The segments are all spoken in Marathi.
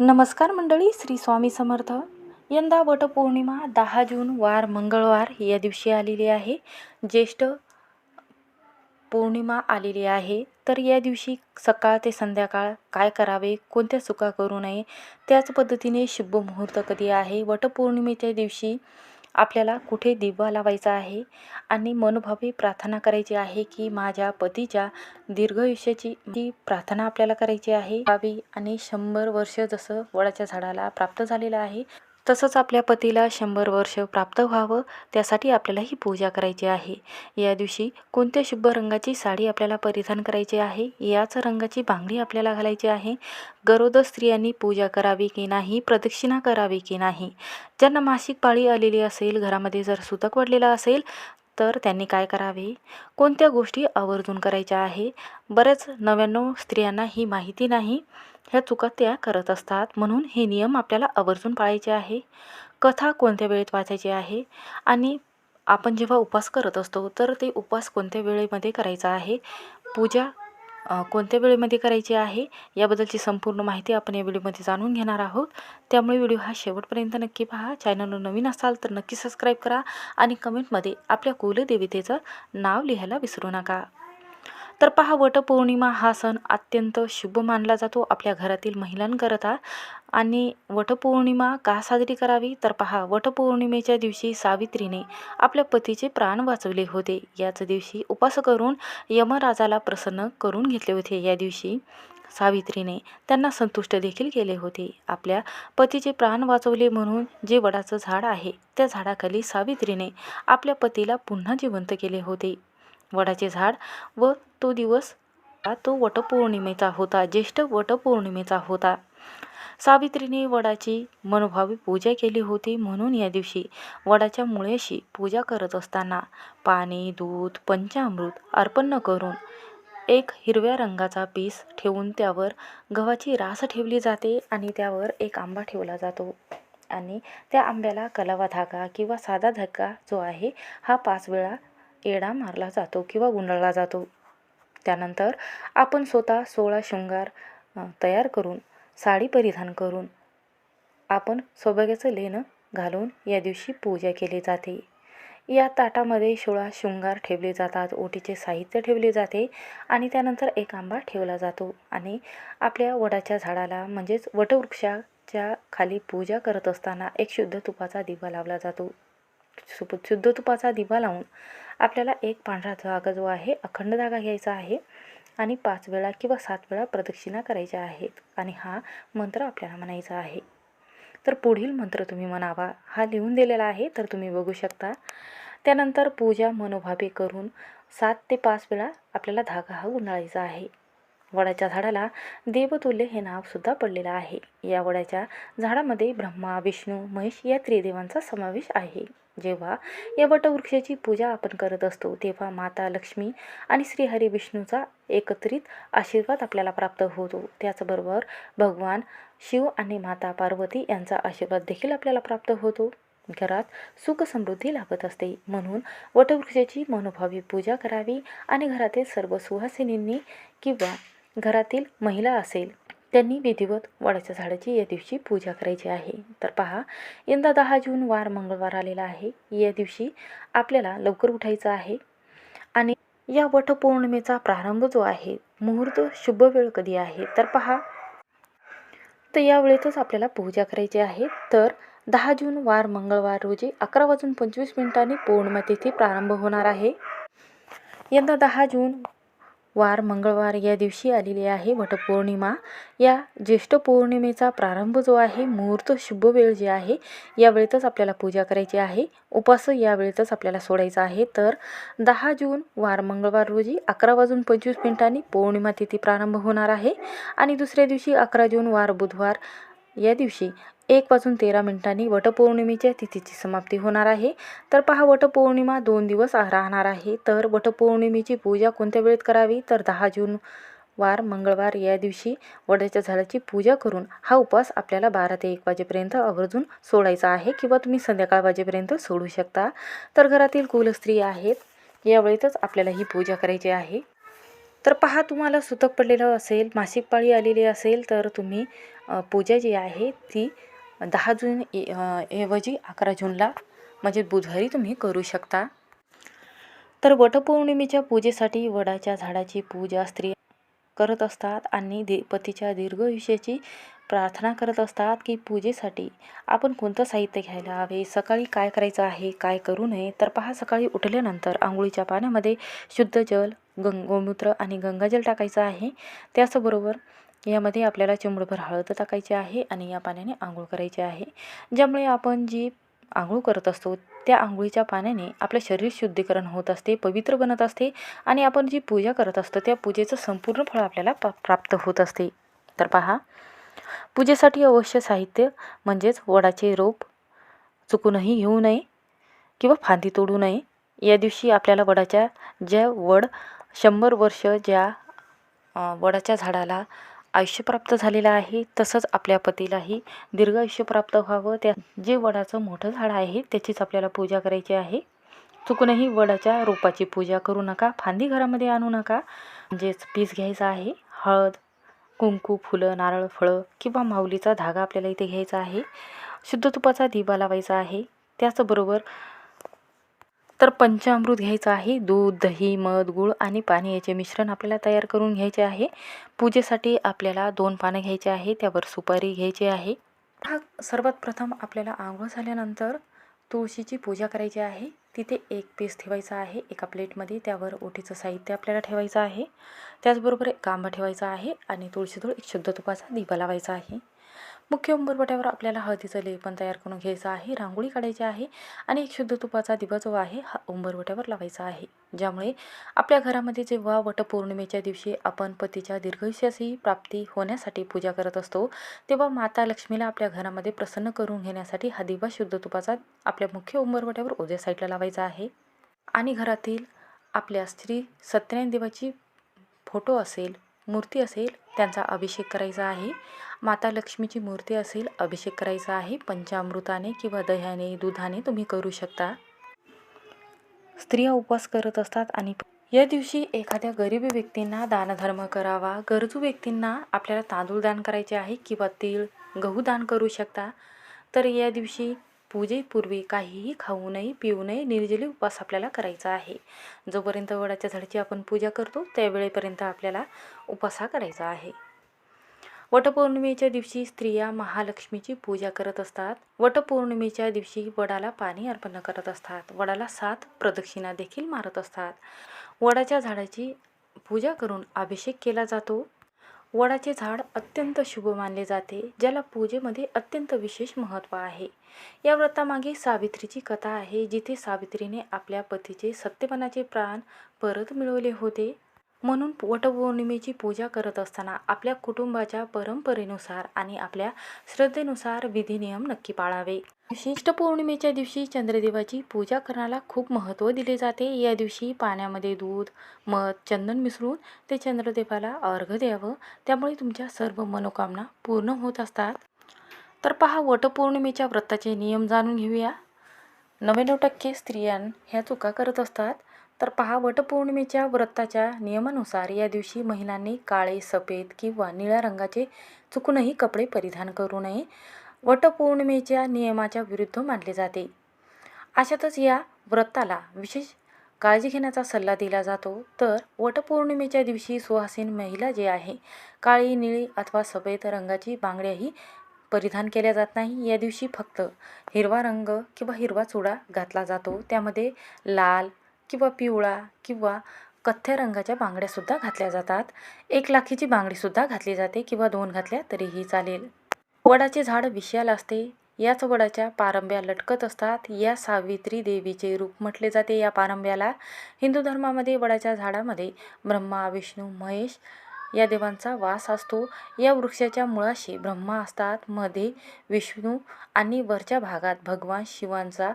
नमस्कार मंडळी श्री स्वामी समर्थ. यंदा वटपौर्णिमा दहा जून वार मंगळवार या दिवशी आलेली आहे. ज्येष्ठ पौर्णिमा आलेली आहे. तर या दिवशी सकाळ ते संध्याकाळ काय करावे कोणत्या चुका करू नये त्याच पद्धतीने शुभ मुहूर्त कधी आहे? वटपौर्णिमेच्या दिवशी आपल्याला कुठे दिवा लावायचा आहे आणि मनोभावे प्रार्थना करायची आहे की माझ्या पतीच्या दीर्घायुष्याची ही प्रार्थना आपल्याला करायची आहे. भावी आणि शंभर वर्ष जसं वडाच्या झाडाला प्राप्त झालेलं आहे तसंच आपल्या पतीला शंभर वर्ष प्राप्त व्हावं त्यासाठी आपल्याला ही पूजा करायची आहे. या दिवशी कोणत्या शुभ रंगाची साडी आपल्याला परिधान करायची आहे याच रंगाची बांगडी आपल्याला घालायची आहे. गरोदर स्त्रियांनी पूजा करावी की नाही प्रदक्षिणा करावी की नाही? ज्यांना मासिक पाळी आलेली असेल घरामध्ये जर सुतक पडलेलं असेल तर त्यांनी काय करावे? कोणत्या गोष्टी आवर्जून करायच्या आहे? बऱ्याच नव्याण्णव स्त्रियांना ही माहिती नाही. ह्या चुका त्या करत असतात. म्हणून हे नियम आपल्याला आवर्जून पाळायचे आहे. कथा कोणत्या वेळेत वाचायची आहे? आणि आपण जेव्हा उपवास करत असतो तर ते उपवास कोणत्या वेळेमध्ये करायचा आहे? पूजा कोणत्या वेळेमध्ये करायची आहे? याबद्दलची संपूर्ण माहिती आपण या व्हिडिओमध्ये जाणून घेणार आहोत. त्यामुळे व्हिडिओ हा शेवटपर्यंत नक्की पहा. चॅनलवर नवीन असाल तर नक्की सबस्क्राईब करा. आणि कमेंटमध्ये आपल्या कुलदेवतेचं नाव लिहायला विसरू नका. तर पहा वटपौर्णिमा हा सण अत्यंत शुभ मानला जातो आपल्या घरातील महिलांकरता. आणि वटपौर्णिमा का साजरी करावी? तर पहा वटपौर्णिमेच्या दिवशी सावित्रीने आपल्या पतीचे प्राण वाचवले होते. याच दिवशी उपास करून यमराजाला प्रसन्न करून घेतले होते. या दिवशी सावित्रीने त्यांना संतुष्ट देखील केले होते. आपल्या पतीचे प्राण वाचवले म्हणून जे वडाचं झाड आहे त्या झाडाखाली सावित्रीने आपल्या पतीला पुन्हा जिवंत केले होते. वडाचे झाड व तो दिवस हा तो वटपौर्णिमेचा होता ज्येष्ठ वटपौर्णिमेचा होता. सावित्रीने वडाची मनोभावी पूजा केली होती म्हणून या दिवशी वडाच्या मुळ्याशी पूजा करत असताना पाणी दूध पंचामृत अर्पण करून एक हिरव्या रंगाचा पीस ठेवून त्यावर गव्हाची रास ठेवली जाते आणि त्यावर एक आंबा ठेवला जातो. आणि त्या आंब्याला कलावा धागा किंवा साधा धागा जो आहे हा पाच वेळा एडा मारला जातो किंवा गुंडळला जातो. त्यानंतर आपण स्वतः सोळा शृंगार तयार करून साडी परिधान करून आपण सौभाग्याचं लेणं घालून या दिवशी पूजा केली जाते. या ताटामध्ये सोळा शृंगार ठेवले जातात ओटीचे साहित्य ठेवले जाते आणि त्यानंतर एक आंबा ठेवला जातो आणि आपल्या वडाच्या झाडाला म्हणजेच वटवृक्षाच्या खाली पूजा करत असताना एक शुद्ध तुपाचा दिवा लावला जातो. सुप शुद्ध तुपाचा दिवा लावून आपल्याला एक पांढरा धागा जो आहे अखंड धागा घ्यायचा आहे आणि पाच वेळा किंवा सात वेळा प्रदक्षिणा करायच्या आहेत आणि हा मंत्र आपल्याला म्हणायचा आहे. तर पुढील मंत्र तुम्ही म्हणावा. हा लिहून दिलेला आहे तर तुम्ही बघू शकता. त्यानंतर पूजा मनोभावे करून सात ते पाच वेळा आपल्याला धागा हा गुंडाळायचा आहे. वडाच्या झाडाला देवतुल्य हे नावसुद्धा पडलेलं आहे. या वडाच्या झाडामध्ये ब्रह्मा विष्णू महेश या त्रिदेवांचा समावेश आहे. जेव्हा या वटवृक्षाची पूजा आपण करत असतो तेव्हा माता लक्ष्मी आणि श्रीहरी विष्णूचा एकत्रित आशीर्वाद आपल्याला प्राप्त होतो. त्याचबरोबर भगवान शिव आणि माता पार्वती यांचा आशीर्वाद देखील आपल्याला प्राप्त होतो. घरात सुख समृद्धी लाभत असते. म्हणून वटवृक्षाची मनोभावी पूजा करावी आणि घरातील सर्व सुहासिनींनी किंवा घरातील महिला असेल त्यांनी विधिवत वडाच्या झाडाची या दिवशी पूजा करायची आहे. तर पहा यंदा दहा जून वार मंगळवार आलेला आहे. या दिवशी आपल्याला लवकर उठायचं आहे आणि या वटपौर्णिमेचा प्रारंभ जो आहे मुहूर्त शुभ वेळ कधी आहे? तर पहा. तर यावेळेतच आपल्याला पूजा करायची आहे. तर दहा जून वार मंगळवार रोजी अकरा वाजून पंचवीस मिनिटांनी पौर्णिमा तिथी प्रारंभ होणार आहे. यंदा दहा जून वार मंगळवार या दिवशी आलेली आहे वटपौर्णिमा. या ज्येष्ठ पौर्णिमेचा प्रारंभ जो आहे मुहूर्त शुभ वेळ जे आहे या वेळेतच आपल्याला पूजा करायची आहे. उपास या वेळेतच आपल्याला सोडायचा आहे. तर दहा जून वार मंगळवार रोजी अकरा वाजून पंचवीस मिनिटांनी पौर्णिमा तिथी प्रारंभ होणार आहे. आणि दुसऱ्या दिवशी अकरा जून वार बुधवार या दिवशी एक वाजून तेरा मिनिटांनी वटपौर्णिमेच्या तिथीची समाप्ती होणार आहे. तर पहा वटपौर्णिमा दोन दिवस राहणार आहे. तर वटपौर्णिमेची पूजा कोणत्या वेळेत करावी? तर दहा जून वार मंगळवार या दिवशी वडाच्या झाडाची पूजा करून हा उपवास आपल्याला बारा ते एक वाजेपर्यंत आवर्जून सोडायचा आहे किंवा तुम्ही संध्याकाळ वाजेपर्यंत सोडू शकता. तर घरातील कुलस्त्री आहेत. यावेळेतच आपल्याला ही पूजा करायची आहे. तर पहा तुम्हाला सुतक पडलेलं असेल मासिक पाळी आलेली असेल तर तुम्ही पूजा जी आहे ती दहा जून ए- ऐवजी अकरा जूनला म्हणजे बुधवारी तुम्ही करू शकता. तर वटपौर्णिमेच्या पूजेसाठी वडाच्या झाडाची पूजा स्त्री करत असतात आणि दे पतीच्या दीर्घ आयुष्याची प्रार्थना करत असतात की पूजेसाठी आपण कोणतं साहित्य घ्यायला हवे सकाळी काय करायचं आहे काय करू नये तर पहा सकाळी उठल्यानंतर आंघोळीच्या पाण्यामध्ये शुद्ध जल गंग गोमूत्र आणि गंगाजल टाकायचं आहे. त्याचबरोबर यामध्ये आपल्याला चिमडभर हळद टाकायची आहे आणि या पाण्याने आंघोळ करायची आहे. ज्यामुळे आपण जी आंघोळ करत असतो त्या आंघोळीच्या पाण्याने आपलं शरीर शुद्धीकरण होत असते पवित्र बनत असते आणि आपण जी पूजा करत असतो त्या पूजेचं संपूर्ण फळ आपल्याला प प्राप्त होत असते. तर पहा पूजेसाठी अवश्य साहित्य म्हणजेच वडाचे रोप चुकूनही घेऊ नये किंवा फांदी तोडू नये. या दिवशी आपल्याला वडाच्या ज्या वड शंभर वर्ष ज्या वडाच्या झाडाला आयुष्य प्राप्त झालेलं आहे तसंच आपल्या पतीलाही दीर्घ आयुष्य प्राप्त व्हावं. त्या जे वडाचं मोठं झाड आहे त्याचीच आपल्याला पूजा करायची आहे. चुकूनही वडाच्या रोपाची पूजा करू नका फांदी घरामध्ये आणू नका. म्हणजेच पीस घ्यायचं आहे. हळद कुंकू फुलं नारळ फळं किंवा माऊलीचा धागा आपल्याला इथे घ्यायचा आहे. शुद्ध तुपाचा दिवा लावायचा आहे. त्याचबरोबर तर पंचामृत घ्यायचं आहे. दूध दही मध गूळ आणि पाणी याचे मिश्रण आपल्याला तयार करून घ्यायचे आहे. पूजेसाठी आपल्याला दोन पानं घ्यायचे आहे. त्यावर सुपारी घ्यायची आहे. हा सर्वात प्रथम आपल्याला आंघोळ झाल्यानंतर तुळशीची पूजा करायची आहे. तिथे एक पीस ठेवायचा आहे. एका प्लेटमध्ये त्यावर ओटीचं साहित्य आपल्याला ठेवायचं आहे. त्याचबरोबर एक आंबा ठेवायचा आहे आणि तुळशीजवळ एक शुद्ध तुपाचा दिवा लावायचा आहे. मुख्य उंबरवट्यावर आपल्याला हळदीचं लेपन तयार करून घ्यायचं आहे रांगोळी काढायची आहे आणि एक शुद्ध तुपाचा दिवा जो आहे हा उंबरवट्यावर लावायचा आहे. ज्यामुळे आपल्या घरामध्ये जेव्हा वटपौर्णिमेच्या दिवशी आपण पतीच्या दीर्घयुष्याची प्राप्ती होण्यासाठी पूजा करत असतो तेव्हा माता लक्ष्मीला आपल्या घरामध्ये प्रसन्न करून घेण्यासाठी हा दिवा शुद्ध तुपाचा आपल्या मुख्य उंबरवट्यावर उद्या साईडला लावायचा आहे. आणि घरातील आपल्या स्त्री सत्यनारायण देवाची फोटो असेल मूर्ती असेल त्यांचा अभिषेक करायचा आहे. माता लक्ष्मीची मूर्ती असेल अभिषेक करायचा आहे. पंचामृताने किंवा दह्याने दुधाने तुम्ही करू शकता. स्त्रिया उपवास करत असतात आणि या दिवशी एखाद्या गरीब व्यक्तींना दानधर्म करावा. गरजू व्यक्तींना आपल्याला तांदूळ दान करायचे आहे किंवा तीळ गहू दान करू शकता. तर या दिवशी पूजेपूर्वी काहीही खाऊ नये पिऊ नये निर्जली उपवास आपल्याला करायचा आहे. जोपर्यंत वडाच्या झाडाची आपण पूजा करतो त्यावेळेपर्यंत आपल्याला उपवास हा करायचा आहे. वटपौर्णिमेच्या दिवशी स्त्रिया महालक्ष्मीची पूजा करत असतात. वटपौर्णिमेच्या दिवशी वडाला पाणी अर्पण करत असतात. वडाला सात प्रदक्षिणा देखील मारत असतात. वडाच्या झाडाची पूजा करून अभिषेक केला जातो. वडाचे झाड अत्यंत शुभ मानले जाते ज्याला पूजेमध्ये अत्यंत विशेष महत्त्व आहे. या व्रतामागे सावित्रीची कथा आहे जिथे सावित्रीने आपल्या पतीचे सत्यपणाचे प्राण परत मिळवले होते. म्हणून वटपौर्णिमेची पूजा करत असताना आपल्या कुटुंबाच्या परंपरेनुसार आणि आपल्या श्रद्धेनुसार विधिनियम नक्की पाळावे. विशिष्ट पौर्णिमेच्या दिवशी चंद्रदेवाची पूजा करण्याला खूप महत्त्व दिले जाते. या दिवशी पाण्यामध्ये दूध मध चंदन मिसळून ते चंद्रदेवाला अर्घ द्यावं. त्यामुळे तुमच्या सर्व मनोकामना पूर्ण होत असतात. तर पहा वटपौर्णिमेच्या व्रताचे नियम जाणून घेऊया. नव्याण्णव टक्के स्त्रियां ह्या चुका करत असतात. तर पहा वटपौर्णिमेच्या व्रताच्या नियमानुसार या दिवशी महिलांनी काळे सफेद किंवा निळ्या रंगाचे चुकूनही कपडे परिधान करू नये. वटपौर्णिमेच्या नियमाच्या विरुद्ध मानले जाते. अशातच या व्रताला विशेष काळजी घेण्याचा सल्ला दिला जातो. तर वटपौर्णिमेच्या दिवशी सुहासीन महिला जे आहे काळी निळी अथवा सफेद रंगाची बांगड्याही परिधान केल्या जात नाही. या दिवशी फक्त हिरवा रंग किंवा हिरवा चुडा घातला जातो. त्यामध्ये लाल किंवा पिवळा किंवा कथ्या रंगाच्या बांगड्यासुद्धा घातल्या जातात. एक लाखीची बांगडीसुद्धा घातली जाते किंवा दोन घातल्या तरीही चालेल. वडाचे झाड विशाल असते. याच वडाच्या पारंब्या लटकत असतात. या सावित्री देवीचे रूप म्हटले जाते या पारंब्याला. हिंदू धर्मामध्ये वडाच्या झाडामध्ये ब्रह्मा विष्णू महेश या देवांचा वास असतो. या वृक्षाच्या मुळाशी ब्रह्मा असतात. मध्ये विष्णू आणि वरच्या भागात भगवान शिवांचा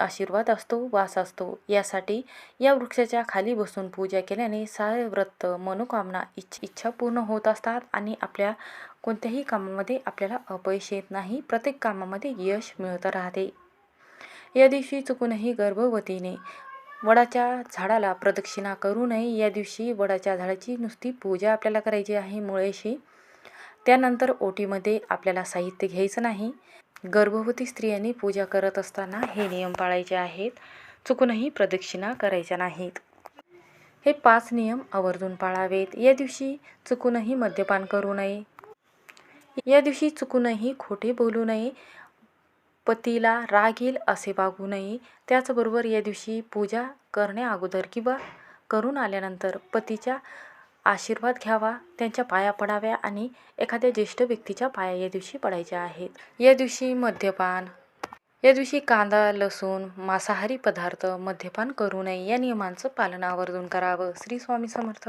आशीर्वाद असतो वास असतो. यासाठी या वृक्षाच्या खाली बसून पूजा केल्याने सारे व्रत मनोकामना इच्छ इच्छा पूर्ण होत असतात आणि आपल्या कोणत्याही कामामध्ये आपल्याला अपयश येत नाही. प्रत्येक कामामध्ये यश मिळत राहते. या दिवशी चुकूनही गर्भवतीने वडाच्या झाडाला प्रदक्षिणा करू नये. या दिवशी वडाच्या झाडाची नुसती पूजा आपल्याला करायची आहे. मुळेशी त्यानंतर ओटीमध्ये आपल्याला साहित्य घ्यायचं नाही. गर्भवती स्त्रियांनी पूजा करत असताना हे नियम पाळायचे आहेत. चुकूनही प्रदक्षिणा करायच्या नाहीत. हे पाच नियम आवर्जून पाळावेत. या दिवशी चुकूनही मद्यपान करू नये. या दिवशी चुकूनही खोटे बोलू नये. पतीला राग येईल असे वागू नये. त्याचबरोबर या दिवशी पूजा करण्या अगोदर किंवा करून आल्यानंतर पतीच्या आशीर्वाद घ्यावा त्यांच्या पाया पडाव्या आणि एखाद्या ज्येष्ठ व्यक्तीच्या पाया या दिवशी पडायच्या आहेत. या दिवशी मद्यपान. या दिवशी कांदा लसूण मांसाहारी पदार्थ मद्यपान करू नये या नियमांचं पालन आवर्जून करावं. श्री स्वामी समर्थ.